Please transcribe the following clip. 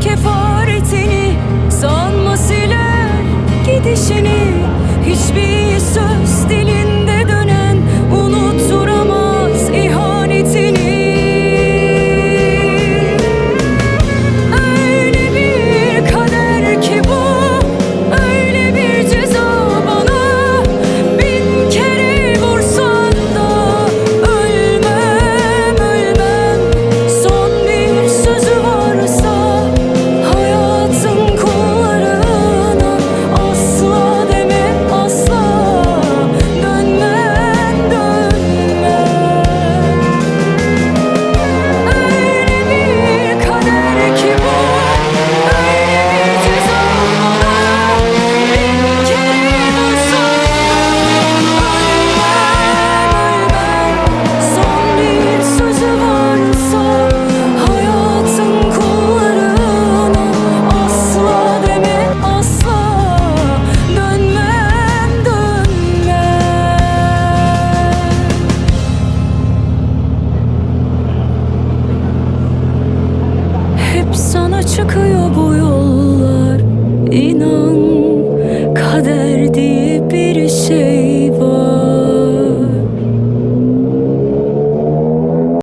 kefaretini Sanma siler gidişini Hiçbir söz çıkıyor bu